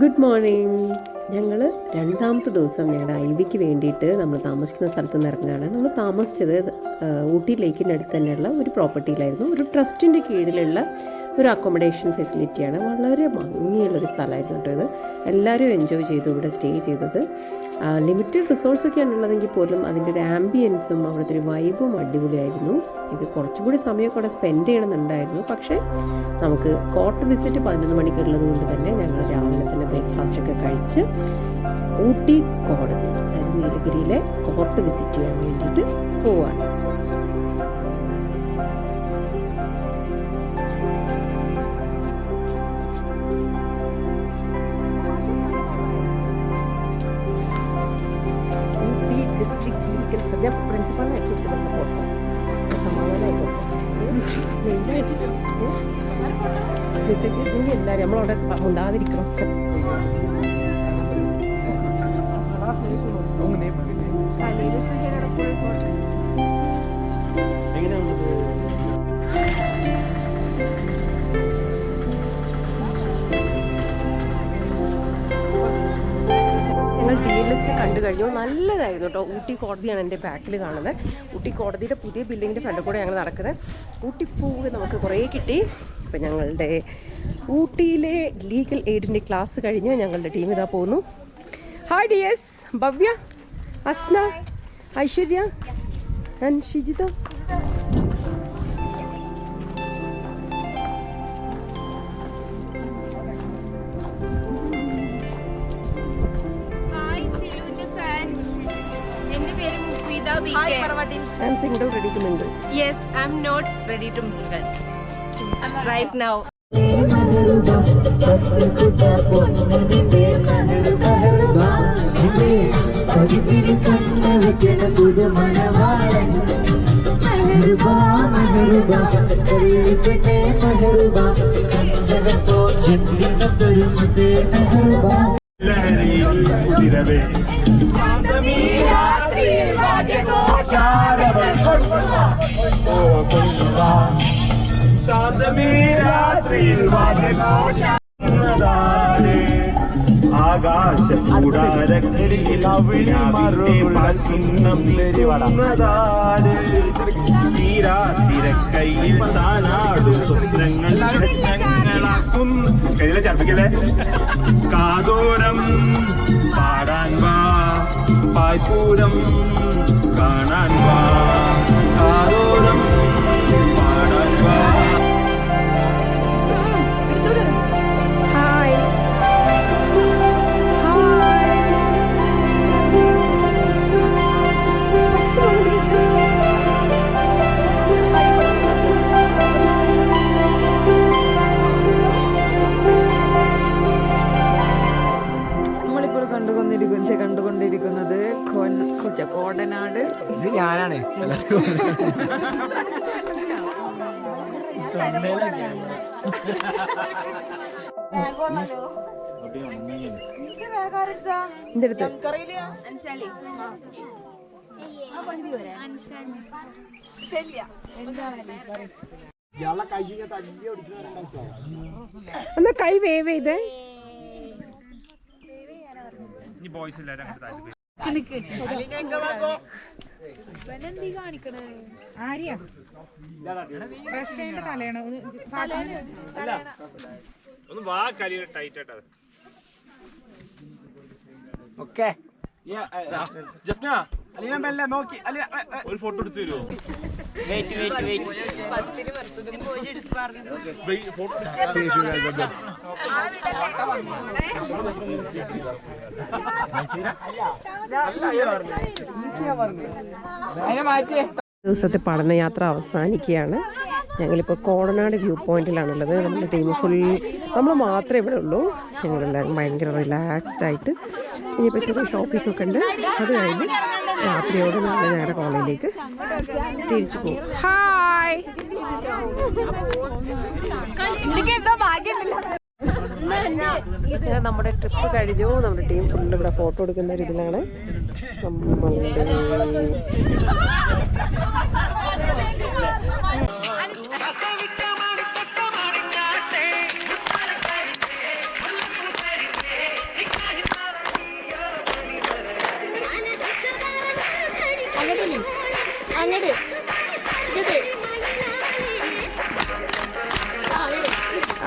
Good morning. ഞങ്ങൾ രണ്ടാമത്തെ ദിവസം ഞങ്ങളുടെ ഐവിക്ക് വേണ്ടിയിട്ട് നമ്മൾ താമസിക്കുന്ന സ്ഥലത്ത് നിന്ന് ഇറങ്ങുകയാണ്. നമ്മൾ താമസിച്ചത് ഊട്ടി ലേക്കിനടുത്ത് തന്നെയുള്ള ഒരു പ്രോപ്പർട്ടിയിലായിരുന്നു. ഒരു ട്രസ്റ്റിന്റെ കീഴിലുള്ള ഒരു അക്കോമഡേഷൻ ഫെസിലിറ്റിയാണ് വളരെ ഭംഗിയുള്ളൊരു സ്ഥലമായിരുന്നു കേട്ടോ ഇത്. എല്ലാവരും എൻജോയ് ചെയ്തു ഇവിടെ സ്റ്റേ ചെയ്തത്. ലിമിറ്റഡ് റിസോഴ്സൊക്കെയാണ് ഉള്ളതെങ്കിൽ പോലും അതിന്റെ ഒരു ആംബിയൻസും അവിടുത്തെ ഒരു വൈബും അടിപൊളിയായിരുന്നു. ഇത് കുറച്ചും കൂടി സമയമൊക്കെ അവിടെ സ്പെൻഡ് ചെയ്യണമെന്നുണ്ടായിരുന്നു. പക്ഷേ നമുക്ക് കോട്ട് വിസിറ്റ് പതിനൊന്ന് മണിക്കുള്ളത് കൊണ്ട് തന്നെ ഞങ്ങൾ രാവിലെ തന്നെ ബ്രേക്ക്ഫാസ്റ്റ് ഒക്കെ കഴിച്ച് ഊട്ടി കോടതി അതായത് നീലഗിരിയിലെ കോർട്ട് വിസിറ്റ് ചെയ്യാൻ വേണ്ടിയിട്ട് പോവാണ്. ഡിസ്ട്രിക്ട് ലീഗൽ ഫോട്ടോ സമാധാനമായിക്കോട്ടെ എല്ലാവരും നമ്മളവിടെ ഉണ്ടാതിരിക്കണം കണ്ടു കഴിഞ്ഞു. നല്ലതായിരുന്നു കേട്ടോ. ഊട്ടി കോടതിയാണ് എന്റെ ബാക്കിൽ കാണുന്നത്. ഊട്ടി കോടതിയുടെ പുതിയ ബിൽഡിങ്ങിന്റെ ഫ്രണ്ടിൽ കൂടെ ഞങ്ങൾ നടക്കുന്നത്. ഊട്ടി പൂവ് നമുക്ക് കുറേ കിട്ടി. അപ്പം ഞങ്ങളുടെ ഊട്ടിയിലെ ലീഗൽ എയ്ഡിന്റെ ക്ലാസ് കഴിഞ്ഞ്. ഞങ്ങളുടെ ടീം ഇതാ പോകുന്നു hi D S Bhavya Asna Aishwarya and Shijitha hi സിലുവിന്റെ fans എന്റെ പേര് Mufeeda B K I'm single ready to mingle yes I'm not ready to mingle right now ലഹരിയിരവേ ശാന്തമീ രാത്രിയിൽ വാദ്യഘോഷാദാരേ ആകാശ തീരാ തിരക്കൈയിൽ താനാടും സ്വപ്നങ്ങൾ കയ്യിലെ ചർപ്പിക്കല്ലേ കാതോരം പാടാൻ വാ. പായ്പൂരം കാണാൻ വാ. കോടനാട്. ഇത് ഞാനാണ്. എന്നാ കൈ വേവ് ചെയ്തേ ഇനി ബോയ്സ് എല്ലാവരും താഴത്തേക്ക് റഷ്യന്റെ തലയാണോ. ഒന്ന് വാ കലിയിൽ ടൈറ്റ് ആയിട്ടാ ഓക്കെ. ജസ്ന അലീന മെല്ലെ നോക്കി. അലീന ഒരു ഫോട്ടോ എടുത്തു തരുമോ ദിവസത്തെ പഠനയാത്ര അവസാനിക്കുകയാണ്. ഞങ്ങളിപ്പോൾ കോടനാട് വ്യൂ പോയിന്റിലാണുള്ളത്. നമ്മുടെ ടീം ഫുൾ നമ്മൾ മാത്രമേ ഇവിടെ ഉള്ളൂ. ഞങ്ങളെല്ലാവരും ഭയങ്കര റിലാക്സ്ഡ് ആയിട്ട് ഇനിയിപ്പോൾ ചെറിയ ഷോപ്പിംഗ് ഒക്കെ ഉണ്ട്. അത് കഴിഞ്ഞ് രാത്രിയോടെ ഞങ്ങൾ ഞങ്ങളുടെ കോളേജിലേക്ക് തിരിച്ചു പോകും. ഹായ്. നമ്മുടെ ട്രിപ്പ് കഴിഞ്ഞു. നമ്മുടെ ടീം ഫുള്ള് ഇവിടെ ഫോട്ടോ എടുക്കുന്ന ഒരു ഇതിലാണ് നമ്മളുടെ അങ്ങോട്ട് ഇങ്ങോട്ട്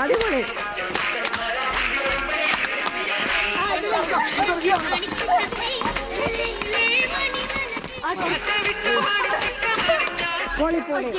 അടിപൊളി. പൊളി പൊളി.